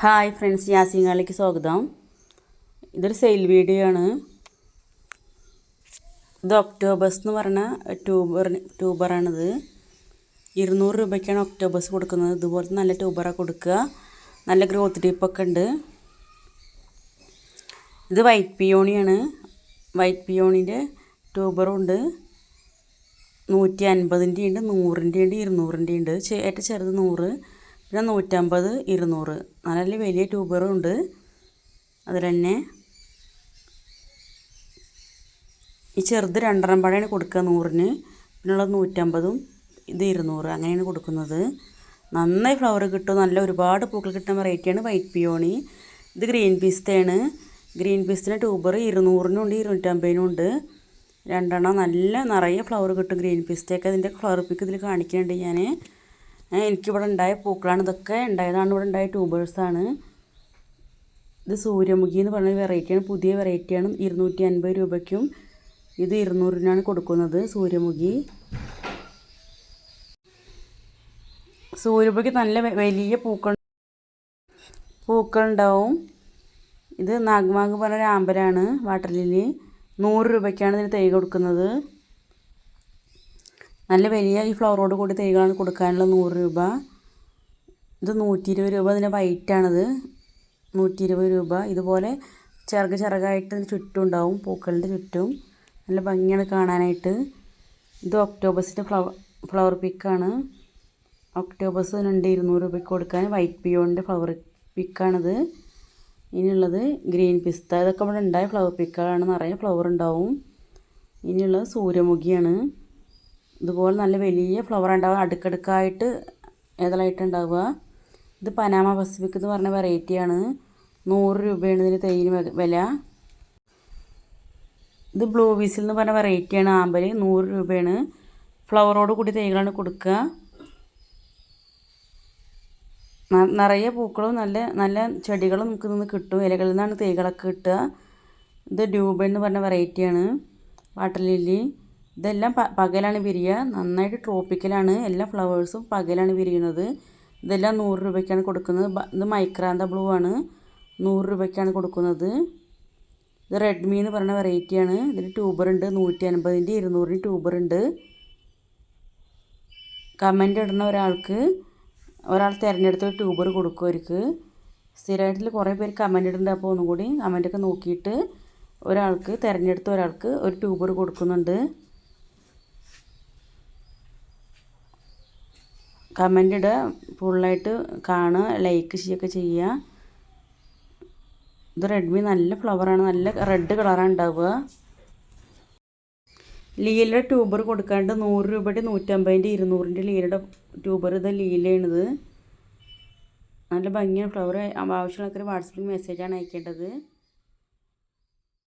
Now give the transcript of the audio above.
Hi friends യാസിങ്ങാളിലേക്ക് സ്വാഗതം. ഇതൊരു sale video ആണ് ഇത് ഒക്ടോബസ് എന്ന് പറഞ്ഞ ട്യൂബർ ട്യൂബറാണിത്. ഇരുന്നൂറ് രൂപയ്ക്കാണ് ഒക്ടോബസ് കൊടുക്കുന്നത്. ഇതുപോലത്തെ നല്ല ട്യൂബറാണ് കൊടുക്കുക. നല്ല ഗ്രോത്ത് ടിപ്പൊക്കെ ഉണ്ട്. ഇത് വൈറ്റ് പിയോണിയാണ്. വൈറ്റ് പിയോണിന്റെ ട്യൂബറും ഉണ്ട്. നൂറ്റി അൻപതിന്റെ ഉണ്ട് നൂറിന്റെ ഉണ്ട് ഇരുന്നൂറിന്റെ ഉണ്ട് ഏറ്റവും ചെറുത് നൂറ്. പിന്നെ നൂറ്റമ്പത് ഇരുന്നൂറ്. നല്ല വലിയ ട്യൂബറും ഉണ്ട് അതിൽ തന്നെ ഈ ചെറുത് രണ്ടെണ്ണം പഴയാണ് കൊടുക്കുക നൂറിന്. പിന്നുള്ളത് നൂറ്റമ്പതും ഇത് ഇരുന്നൂറ്. അങ്ങനെയാണ് കൊടുക്കുന്നത്. നന്നായി ഫ്ലവർ കിട്ടും. നല്ല ഒരുപാട് പൂക്കൾ കിട്ടുന്ന വെറൈറ്റിയാണ് വൈറ്റ് പിയോണി ഇത് ഗ്രീൻ പീസ്തയാണ് ഗ്രീൻ പീസിന് ട്യൂബർ ഇരുന്നൂറിനും ഉണ്ട് ഇരുന്നൂറ്റമ്പതിനും ഉണ്ട്. രണ്ടെണ്ണം നല്ല നിറയെ ഫ്ലവർ കിട്ടും ഗ്രീൻ പിസ്തയൊക്കെ അതിന്റെ ഫ്ലവർ പിക്ക് ഇതിൽ കാണിക്കുന്നുണ്ട് ഞാൻ എനിക്കിവിടെ ഉണ്ടായ പൂക്കളാണ്. ഇതൊക്കെ ഉണ്ടായതാണ് ഇവിടെ ഉണ്ടായ ട്യൂബേഴ്സാണ് ഇത് സൂര്യമുഖി എന്ന് പറഞ്ഞ വെറൈറ്റിയാണ് പുതിയ വെറൈറ്റിയാണ് ഇരുന്നൂറ്റി അൻപത് രൂപയ്ക്കും ഇത് ഇരുന്നൂറിനാണ് കൊടുക്കുന്നത് സൂര്യമുഖി. സൂര്യമുഖി നല്ല വലിയ പൂക്കൾ പൂക്കളുണ്ടാവും. ഇത് നാഗ്മാഗ് പറഞ്ഞ ഒരു ആമ്പലാണ് വാട്ടർ ലില്ലി നൂറ് രൂപയ്ക്കാണ് ഇതിന് തൈ കൊടുക്കുന്നത്. നല്ല വലിയ ഈ ഫ്ലവറോട് കൂടി തൈകളാണ് കൊടുക്കാനുള്ള നൂറ് രൂപ. ഇത് നൂറ്റി ഇരുപത് രൂപ ഇതിന്റെ വൈറ്റാണത് നൂറ്റി ഇരുപത് രൂപ. ഇതുപോലെ ചിറക് ചിറകായിട്ട് ഇതിന് ചുറ്റും ഉണ്ടാവും പൂക്കളുടെ ചുറ്റും. നല്ല ഭംഗിയാണ് കാണാനായിട്ട്. ഇത് ഒക്ടോബസിന്റെ ഫ്ലവർ ഫ്ലവർ പിക്കാണ് ഒക്ടോബസ് ഇതിനുണ്ട് ഇരുന്നൂറ് രൂപയ്ക്ക് കൊടുക്കാൻ വൈറ്റ് പിയോണിന്റെ ഫ്ലവർ പിക്കാണിത് ഇനിയുള്ളത് ഗ്രീൻ പിസ്ത ഇതൊക്കെ ഇവിടെ ഉണ്ടായ ഫ്ലവർ പിക്കുകളാണ് നിറയെ ഫ്ലവർ ഉണ്ടാവും. ഇനിയുള്ളത് സൂര്യമുഖിയാണ്. ഇതുപോലെ നല്ല വലിയ ഫ്ലവർ ഉണ്ടാവുക. അടുക്കടുക്കായിട്ട് ഏതളായിട്ട് ഉണ്ടാവുക ഇത് പനാമ പസഫിക് എന്ന് പറഞ്ഞ വെറൈറ്റിയാണ് നൂറ് രൂപയാണ് ഇതിന് തൈന് വില. ഇത് ബ്ലൂ വിസിൽ എന്ന് പറഞ്ഞ വെറൈറ്റിയാണ് ആമ്പൽ നൂറ് രൂപയാണ്. ഫ്ലവറോട് കൂടി തൈകളാണ് കൊടുക്കുക. നിറയെ പൂക്കളും നല്ല നല്ല ചെടികളും നമുക്ക് നിന്ന് കിട്ടും. ഇലകളിൽ നിന്നാണ് തൈകളൊക്കെ കിട്ടുക. ഇത് ഡ്യൂബ എന്ന് പറഞ്ഞ വെറൈറ്റിയാണ് വാട്ടർ ലില്ലി ഇതെല്ലാം പകലാണ് വിരിയുക നന്നായിട്ട് ട്രോപ്പിക്കലാണ്. എല്ലാ ഫ്ലവേഴ്സും പകലാണ് വിരിയുന്നത്. ഇതെല്ലാം നൂറ് രൂപയ്ക്കാണ് കൊടുക്കുന്നത്. ഇത് മൈക്രാന്ത ബ്ലൂ ആണ്. നൂറ് രൂപയ്ക്കാണ് കൊടുക്കുന്നത്. ഇത് റെഡ്മി എന്ന് പറയുന്ന വെറൈറ്റിയാണ് ഇതിന് ട്യൂബർ ഉണ്ട്. നൂറ്റി അൻപതിന്റെ ഇരുന്നൂറിന് ട്യൂബർ ഉണ്ട്. കമന്റ് ഇടുന്ന ഒരാൾക്ക് ഒരാൾ തിരഞ്ഞെടുത്ത ട്യൂബർ കൊടുക്കും അവർക്ക്. സ്ഥിരമായിട്ട് കുറേ പേര് കമന്റ് ഇടുന്നുണ്ട്. അപ്പോൾ ഒന്നും കൂടി കമന്റൊക്കെ നോക്കിയിട്ട് ഒരാൾക്ക് തിരഞ്ഞെടുത്ത ഒരാൾക്ക് ഒരു ട്യൂബർ കൊടുക്കുന്നുണ്ട്. കമന്റ് ഇടുക ഫുള്ളായിട്ട് കാണുക ലൈക്ക് ചെയ്യുകയൊക്കെ ചെയ്യുക. ഇത് റെഡ്മി നല്ല ഫ്ലവറാണ് നല്ല റെഡ് കളറാണ് ഉണ്ടാവുക. ലീലയുടെ ട്യൂബർ കൊടുക്കാണ്ട് നൂറ് രൂപയുടെ നൂറ്റമ്പതിന്റെ ഇരുന്നൂറിന്റെ ലീലയുടെ ട്യൂബർ ഇത് ലീലയാണിത് നല്ല ഭംഗിയാണ്. ഫ്ലവർ ആവശ്യമുള്ളവർക്ക് വാട്സപ്പിൽ മെസ്സേജാണ് അയക്കേണ്ടത്.